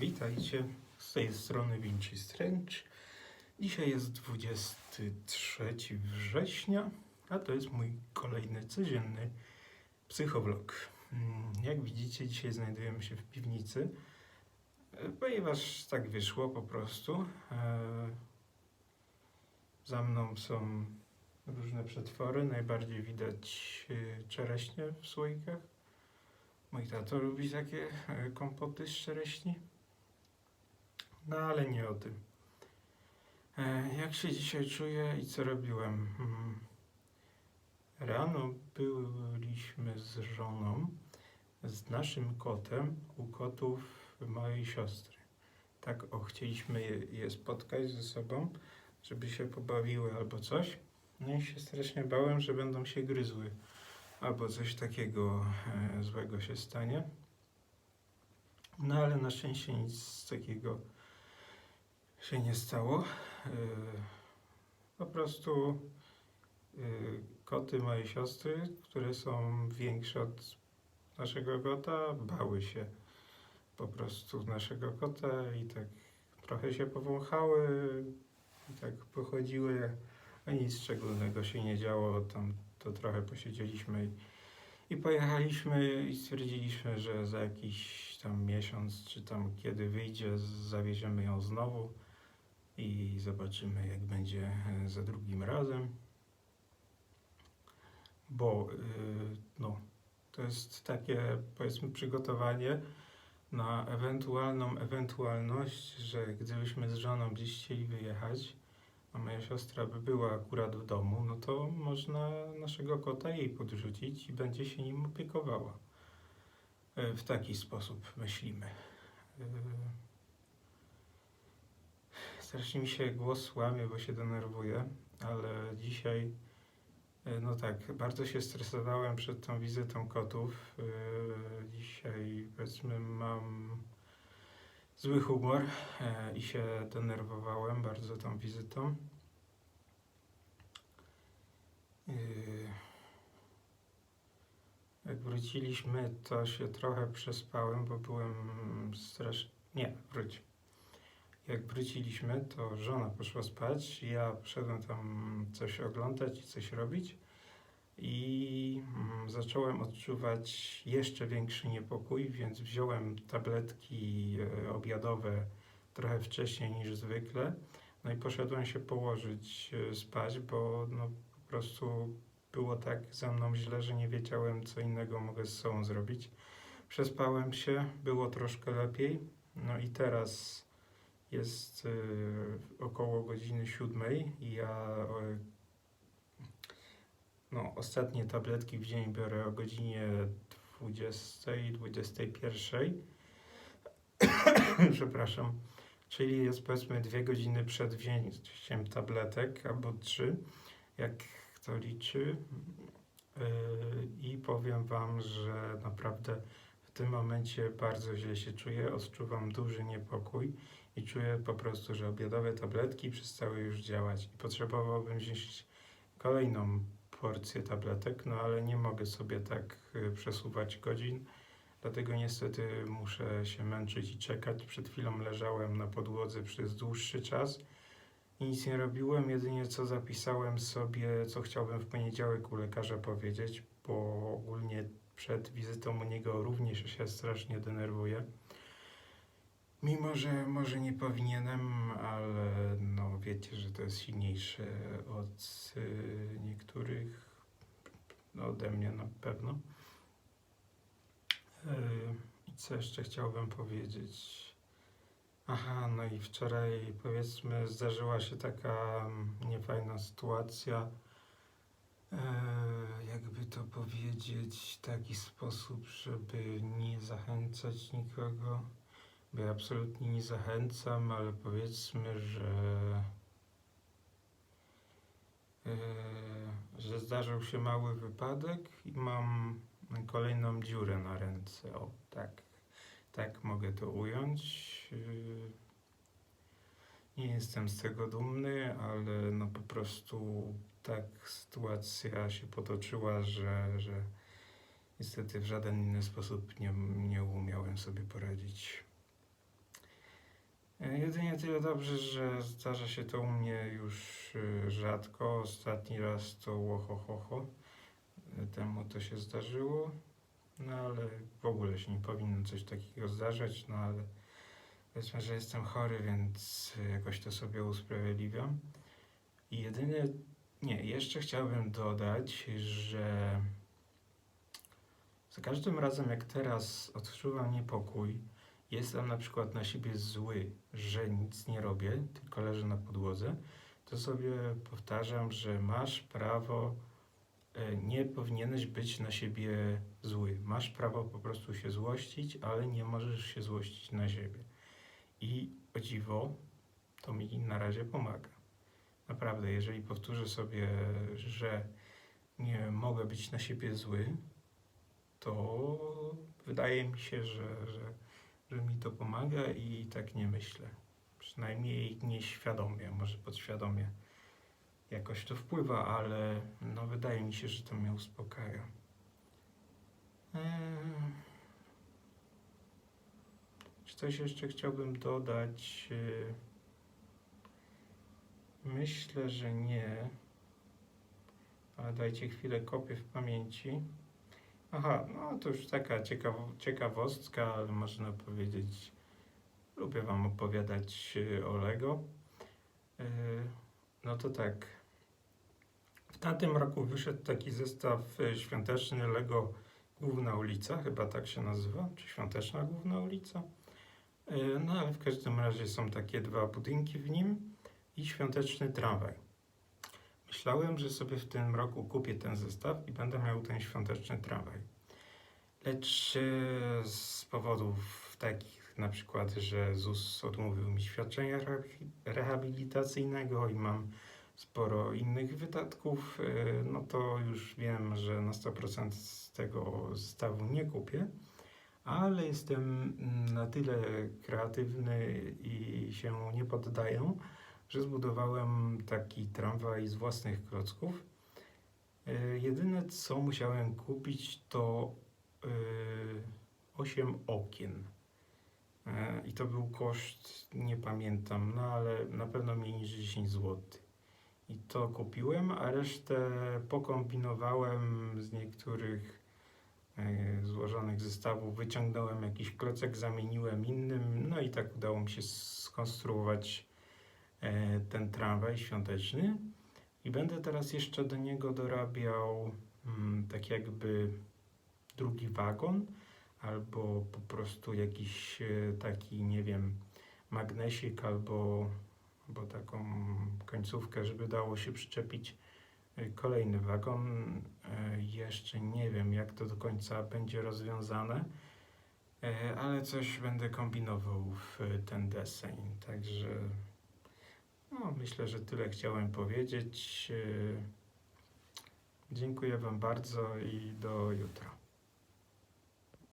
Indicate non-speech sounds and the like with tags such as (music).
Witajcie, z tej strony Vinci Strange. Dzisiaj jest 23 września, a to jest mój kolejny codzienny psychowlog. Mm, Jak widzicie, dzisiaj znajdujemy się w piwnicy, ponieważ tak wyszło po prostu. E, Za mną są różne przetwory, najbardziej widać e, czereśnie w słoikach. Mój tato lubi takie e, kompoty z czereśni. No ale nie o tym. E, Jak się dzisiaj czuję i co robiłem? Hmm. Rano byliśmy z żoną, z naszym kotem u kotów mojej siostry. Tak, o, chcieliśmy je, je spotkać ze sobą, żeby się pobawiły albo coś. No i się strasznie bałem, że będą się gryzły albo coś takiego e, złego się stanie. No ale na szczęście nic takiego się nie stało. E, Po prostu e, koty mojej siostry, które są większe od naszego kota, bały się po prostu naszego kota i tak trochę się powąchały i tak pochodziły, a nic szczególnego się nie działo. Tam to trochę posiedzieliśmy i, i pojechaliśmy i stwierdziliśmy, że za jakiś tam miesiąc, czy tam kiedy wyjdzie, zawieziemy ją znowu i zobaczymy, jak będzie e, za drugim razem. Bo y, no, to jest takie, powiedzmy, przygotowanie na ewentualną ewentualność, że gdybyśmy z żoną gdzieś chcieli wyjechać, a moja siostra by była akurat w domu, no to można naszego kota jej podrzucić i będzie się nim opiekowała. E, W taki sposób myślimy. Strasznie mi się głos łamie, bo się denerwuję, ale dzisiaj, e, no tak, bardzo się stresowałem przed tą wizytą kotów. E, Dzisiaj, powiedzmy, mam zły humor e, i się denerwowałem bardzo tą wizytą. Jak wróciliśmy, to się trochę przespałem, bo byłem strasznie. Nie, wróć. Jak wróciliśmy, to żona poszła spać, ja poszedłem tam coś oglądać i coś robić i mm, zacząłem odczuwać jeszcze większy niepokój, więc wziąłem tabletki e, obiadowe trochę wcześniej niż zwykle. No i poszedłem się położyć e, spać, bo no, po prostu było tak ze mną źle, że nie wiedziałem, co innego mogę z sobą zrobić. Przespałem się, było troszkę lepiej. No i teraz jest e, około godziny siódmej i ja e, no, ostatnie tabletki w dzień biorę o godzinie 20, 21. (coughs) Przepraszam. Czyli jest powiedzmy dwie godziny przed wzięciem tabletek albo trzy, jak to liczy. Yy, I powiem Wam, że naprawdę tym momencie bardzo źle się czuję, odczuwam duży niepokój i czuję po prostu, że obiadowe tabletki przestały już działać i potrzebowałbym wziąć kolejną porcję tabletek, no ale nie mogę sobie tak y, przesuwać godzin, dlatego niestety muszę się męczyć i czekać. Przed chwilą leżałem na podłodze przez dłuższy czas nic nie robiłem, jedynie co zapisałem sobie, co chciałbym w poniedziałek u lekarza powiedzieć, bo ogólnie przed wizytą u niego również się strasznie denerwuję. Mimo, że może nie powinienem, ale no wiecie, że to jest silniejsze od y, niektórych, no ode mnie na pewno. Y, I co jeszcze chciałbym powiedzieć? Aha, no i wczoraj powiedzmy zdarzyła się taka mm, niefajna sytuacja. E, jakby to powiedzieć, w taki sposób, żeby nie zachęcać nikogo bo ja absolutnie nie zachęcam, ale powiedzmy, że, e, że zdarzył się mały wypadek i mam kolejną dziurę na ręce. O, tak, tak mogę to ująć. E, Nie jestem z tego dumny, ale no po prostu tak sytuacja się potoczyła, że, że niestety w żaden inny sposób nie, nie umiałem sobie poradzić. E, Jedynie tyle dobrze, że zdarza się to u mnie już e, rzadko. Ostatni raz to łohohoho. Temu to się zdarzyło. No ale w ogóle się nie powinno coś takiego zdarzać, no ale powiedzmy, że jestem chory, więc jakoś to sobie usprawiedliwiam. I jedynie, nie, jeszcze chciałbym dodać, że za każdym razem jak teraz odczuwam niepokój, jestem na przykład na siebie zły, że nic nie robię, tylko leżę na podłodze, to sobie powtarzam, że masz prawo, nie powinieneś być na siebie zły. Masz prawo po prostu się złościć, ale nie możesz się złościć na siebie. I o dziwo, to mi na razie pomaga. Naprawdę, jeżeli powtórzę sobie, że nie mogę być na siebie zły, to wydaje mi się, że, że, że mi to pomaga i tak nie myślę. Przynajmniej nieświadomie, może podświadomie jakoś to wpływa, ale no wydaje mi się, że to mnie uspokaja. Eee, Czy coś jeszcze chciałbym dodać? Eee, Myślę, że nie. Ale dajcie chwilę kopię w pamięci. Aha, no to już taka ciekawo, ciekawostka, ale można powiedzieć, lubię Wam opowiadać e, o Lego. E, No to tak. W tamtym roku wyszedł taki zestaw e, świąteczny Lego Główna Ulica, chyba tak się nazywa, czy Świąteczna Główna Ulica. E, No ale w każdym razie są takie dwa budynki w nim i świąteczny tramwaj. Myślałem, że sobie w tym roku kupię ten zestaw i będę miał ten świąteczny tramwaj. Lecz e, z powodów takich na przykład, że ZUS odmówił mi świadczenia rehabi- rehabilitacyjnego i mam sporo innych wydatków, e, no to już wiem, że na 100% z tego zestawu nie kupię. Ale jestem mm, na tyle kreatywny i się nie poddaję, że zbudowałem taki tramwaj z własnych klocków. E, Jedyne co musiałem kupić to e, 8 okien. E, I to był koszt, nie pamiętam, no ale na pewno mniej niż 10 zł. I to kupiłem, a resztę pokombinowałem z niektórych e, złożonych zestawów. Wyciągnąłem jakiś klocek, zamieniłem innym, no i tak udało mi się skonstruować e, ten tramwaj świąteczny. I będę teraz jeszcze do niego dorabiał mm, tak jakby drugi wagon, albo po prostu jakiś e, taki, nie wiem, magnesik, albo, albo taką końcówkę, żeby dało się przyczepić e, kolejny wagon. E, Jeszcze nie wiem, jak to do końca będzie rozwiązane, e, ale coś będę kombinował w ten deseń, także no, myślę, że tyle chciałem powiedzieć. Dziękuję Wam bardzo i do jutra.